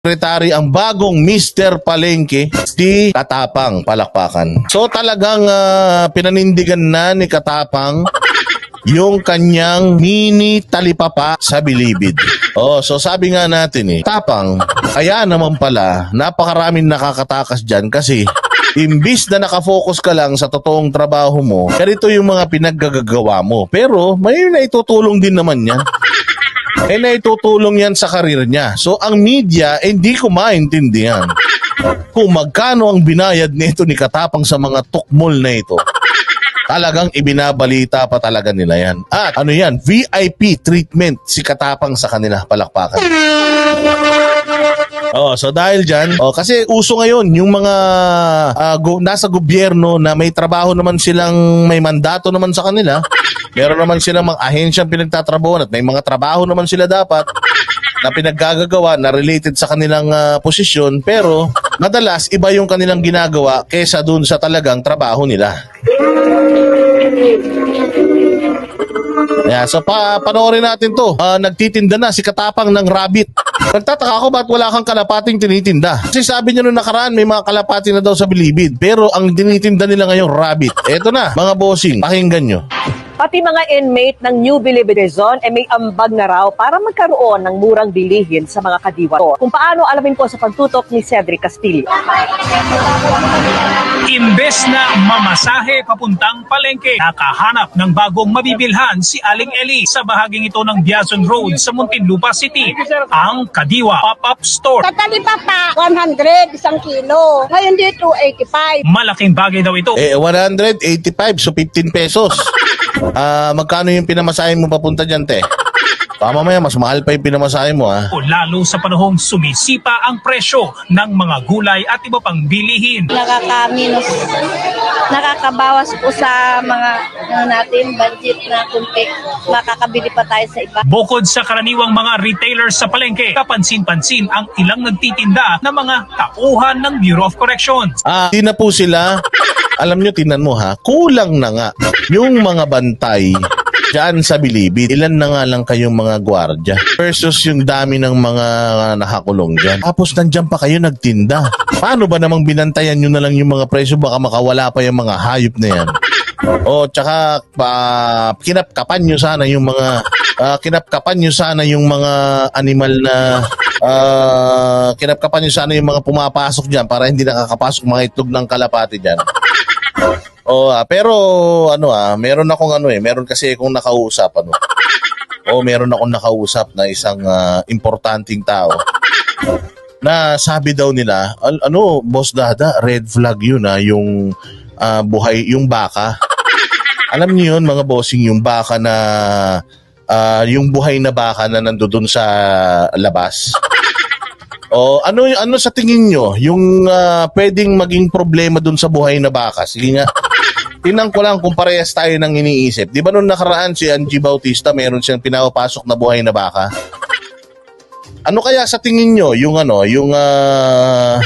Secretary ang bagong Mr. Palengke, si Katapang Palakpakan. So talagang ah, pinanindigan na ni Katapang yung kanyang mini talipapa sa bilibid. Oh, so sabi nga natin eh, Tapang, kaya naman pala, napakaraming nakakatakas dyan kasi imbis na nakafocus ka lang sa totoong trabaho mo, ganito yung mga pinaggagawa mo. Pero may naitutulong din naman yan eh naitutulong yan sa karir niya. So ang media, eh, hindi ko maintindihan kung magkano ang binayad nito ni Katapang sa mga tukmol na ito. Talagang ibinabalita pa talaga nila yan. At ano yan, VIP treatment si Katapang sa kanila, palakpakan. Oh, so dahil diyan, oh kasi uso ngayon yung mga ah, go- nasa gobyerno na may trabaho naman silang may mandato naman sa kanila. Meron naman silang mga ahensyang pinagtatrabaho at may mga trabaho naman sila dapat na pinaggagawa na related sa kanilang ah, posisyon pero madalas iba yung kanilang ginagawa kesa dun sa talagang trabaho nila. Yeah, so pa panoorin natin to. Ah, nagtitinda na si Katapang ng rabbit. Nagtataka ako ba't wala kang kalapating tinitinda? Kasi sabi niya nung nakaraan may mga kalapati na daw sa bilibid. Pero ang tinitinda nila ngayon rabbit. Eto na, mga bossing, pakinggan nyo. Pati mga inmate ng New Bilibid Zone ay may ambag na raw para magkaroon ng murang bilihin sa mga kadiwa. Kung paano alamin po sa pagtutok ni Cedric Castillo. Imbes na mamasahe papuntang palengke, nakahanap ng bagong mabibilhan si Aling Eli sa bahaging ito ng Biazon Road sa Muntinlupa City, ang Kadiwa Pop-Up Store. Tatali pa pa, 100 isang kilo. Ngayon dito, 85. Malaking bagay daw ito Eh, 185, so 15 pesos. Ah, magkano yung pinamasahe mo papunta dyan, te? Baka mamaya, mas mahal pa yung pinamasahe mo, ah. o lalo sa panahong sumisipa ang presyo ng mga gulay at iba pang bilihin. Nakaka-minus, nakakabawas po sa mga ano natin, budget na kumpi. Makakabili pa tayo sa iba. Bukod sa karaniwang mga retailers sa palengke, kapansin-pansin ang ilang nagtitinda ng mga tauhan ng Bureau of Corrections. Ah, di na po sila. Alam nyo, tinan mo ha, kulang na nga yung mga bantay dyan sa bilibid. Ilan na nga lang kayong mga gwardya versus yung dami ng mga nakakulong dyan. Tapos nandyan pa kayo nagtinda. Paano ba namang binantayan nyo na lang yung mga presyo? Baka makawala pa yung mga hayop na yan. O tsaka pa kinapkapan nyo sana yung mga ah, kinapkapan nyo sana yung mga animal na ah, kinapkapan nyo sana yung mga pumapasok diyan para hindi nakakapasok mga itlog ng kalapati diyan. Oh, ah, pero ano ah, meron akong ano eh, meron kasi akong nakausap ano. Oh, meron akong nakausap na isang ah, importanteng tao na sabi daw nila, al- ano, boss dada, red flag yun ah, yung ah, buhay, yung baka. Alam niyo yun, mga bossing, yung baka na, ah, yung buhay na baka na nandoon sa labas. O ano ano sa tingin nyo yung ah, pwedeng maging problema dun sa buhay na baka? Sige nga. Tingnan ko lang kung parehas tayo ng iniisip. Di ba nung nakaraan si Angie Bautista meron siyang pinapapasok na buhay na baka? Ano kaya sa tingin nyo yung ano, yung ah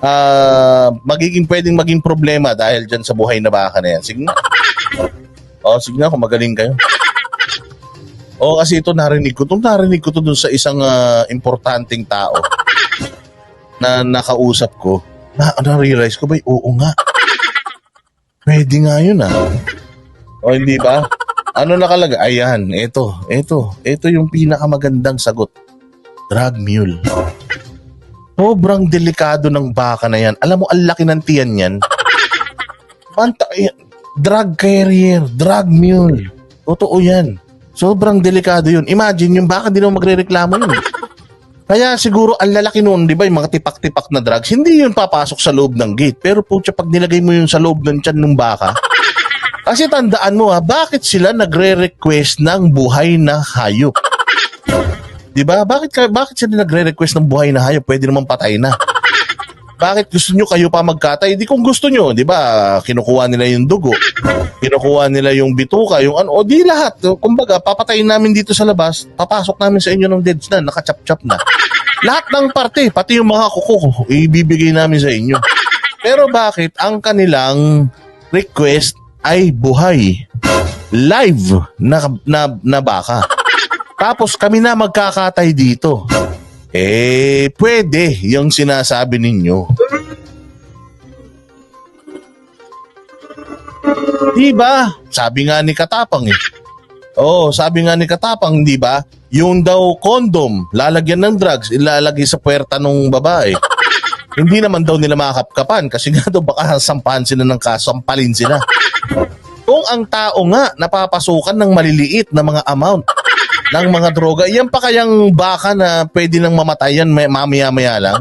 ah, magiging pwedeng maging problema dahil dyan sa buhay na baka na yan? Sige nga. O, sige nga kung magaling kayo. O kasi ito narinig ko. Itong narinig ko to dun sa isang ah, importanteng tao na nakausap ko. Na, na-realize ko ba, oo nga. Pwede nga yun ah. O hindi ba? Ano nakalagay? Ayan, ito, ito. Ito yung pinakamagandang sagot. Drug mule. Sobrang delikado ng baka na yan. Alam mo, ang laki ng tiyan yan. Panta, ayan, drug carrier, drug mule. Totoo yan. Sobrang delikado yun. Imagine, yung baka di naman magre-reklamo yun. Kaya siguro ang lalaki noon, di ba, yung mga tipak-tipak na drugs, hindi yun papasok sa loob ng gate. Pero putya, pag nilagay mo yun sa loob ng tiyan ng baka, kasi tandaan mo ha, bakit sila nagre-request ng buhay na hayop? Di ba? Bakit, bakit sila nagre-request ng buhay na hayop? Pwede naman patay na. Bakit gusto nyo kayo pa magkatay? Di kung gusto nyo, di ba? Kinukuha nila yung dugo. Kinukuha nila yung bituka, yung ano. O di lahat. Kumbaga, papatayin namin dito sa labas. Papasok namin sa inyo ng deads na, nakachap-chap na. Lahat ng parte, pati yung mga kuko, ibibigay namin sa inyo. Pero bakit ang kanilang request ay buhay? Live na, na, na baka. Tapos kami na magkakatay dito. Eh, pwede yung sinasabi ninyo. Di ba? Sabi nga ni Katapang eh. Oo, sabi nga ni Katapang, di ba? Yung daw condom, lalagyan ng drugs, ilalagay sa puwerta ng babae. Hindi naman daw nila makakapkapan kasi nga daw baka sampahan sila ng kaso, sampalin sila. Kung ang tao nga napapasukan ng maliliit na mga amount ng mga droga, yan pa kayang baka na pwede nang mamatay yan may- mamaya-maya lang?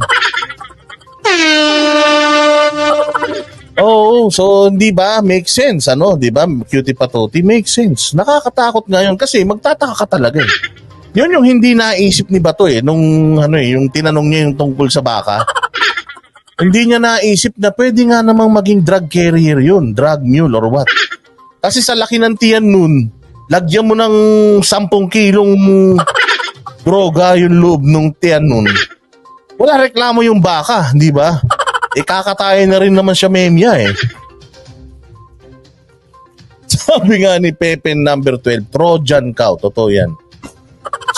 Oo, so di ba make sense ano, di ba? Cutie patoti make sense. Nakakatakot ngayon kasi magtataka ka talaga eh. Yun yung hindi naisip ni Bato eh nung ano eh, yung tinanong niya yung tungkol sa baka. hindi niya naisip na pwede nga namang maging drug carrier yun, drug mule or what. Kasi sa laki ng tiyan nun, lagyan mo ng 10 kilong droga yung loob ng tiyan nun. Wala reklamo yung baka, di ba? Ikakatayin na rin naman siya memya eh. Sabi nga ni Pepe number 12, Trojan cow. Totoo yan.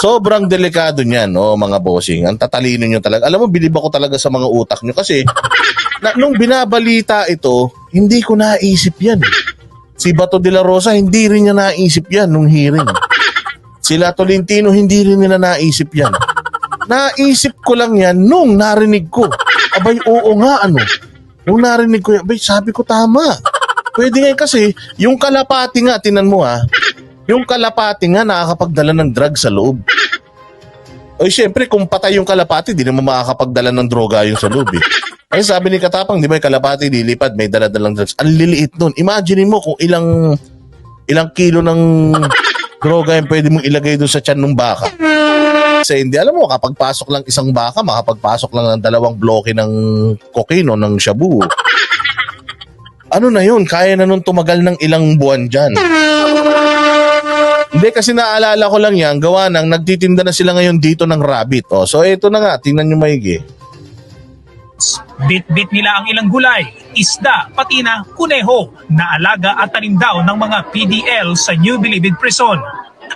Sobrang delikado niyan, oh, mga bossing. Ang tatalino nyo talaga. Alam mo, bilib ako talaga sa mga utak nyo kasi na, nung binabalita ito, hindi ko naisip yan. Si Bato de la Rosa, hindi rin niya naisip yan nung hearing. Sila Tolentino, hindi rin nila naisip yan. Naisip ko lang yan nung narinig ko. Abay, oo nga, ano. Nung narinig ko yan, abay, sabi ko tama. Pwede nga kasi, yung kalapati nga, tinan mo ha, yung kalapati nga nakakapagdala ng drug sa loob. O syempre, kung patay yung kalapati, di naman makakapagdala ng droga yung sa loob eh. Ay sabi ni Katapang, di ba yung kalapati lilipad, may dala-dalang drugs. Ang liliit nun. Imagine mo kung ilang ilang kilo ng droga yung pwede mong ilagay doon sa tiyan ng baka. Kasi hindi, alam mo, kapag pasok lang isang baka, makapagpasok lang ng dalawang bloke ng cocaine o ng shabu. Ano na yun? Kaya na nun tumagal ng ilang buwan dyan. Hindi kasi naalala ko lang yan, gawa nang nagtitinda na sila ngayon dito ng rabbit. O, so ito na nga, tingnan nyo maigi. Bit-bit nila ang ilang gulay, isda, pati na kuneho na alaga at tanim ng mga PDL sa New Bilibid Prison.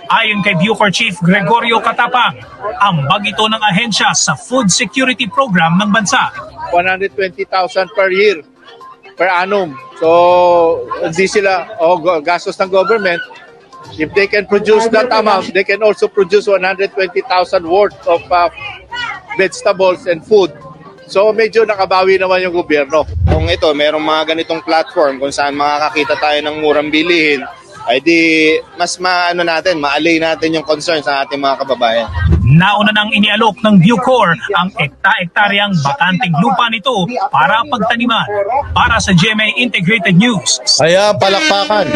Ayon kay Bucor Chief Gregorio Katapang, ambag ito ng ahensya sa food security program ng bansa. 120,000 per year per annum. So, hindi sila o go- gastos ng government. If they can produce that amount, they can also produce 120,000 worth of uh, vegetables and food. So, medyo nakabawi naman yung gobyerno. kung ito, merong mga ganitong platform kung saan makakakita tayo ng murang bilihin, ay di mas maano natin, maalay natin yung concerns ng ating mga kababayan. Nauna nang inialok ng Bucor ang ekta-ektaryang bakanteng lupa nito para pagtaniman. Para sa GMA Integrated News, Kaya palakpakan.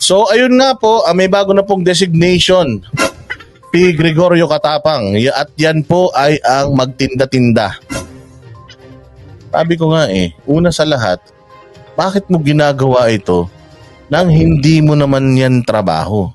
So ayun nga po, ah, may bago na pong designation. P. Gregorio Katapang. At yan po ay ang magtinda-tinda. Sabi ko nga eh, una sa lahat, bakit mo ginagawa ito nang hindi mo naman yan trabaho?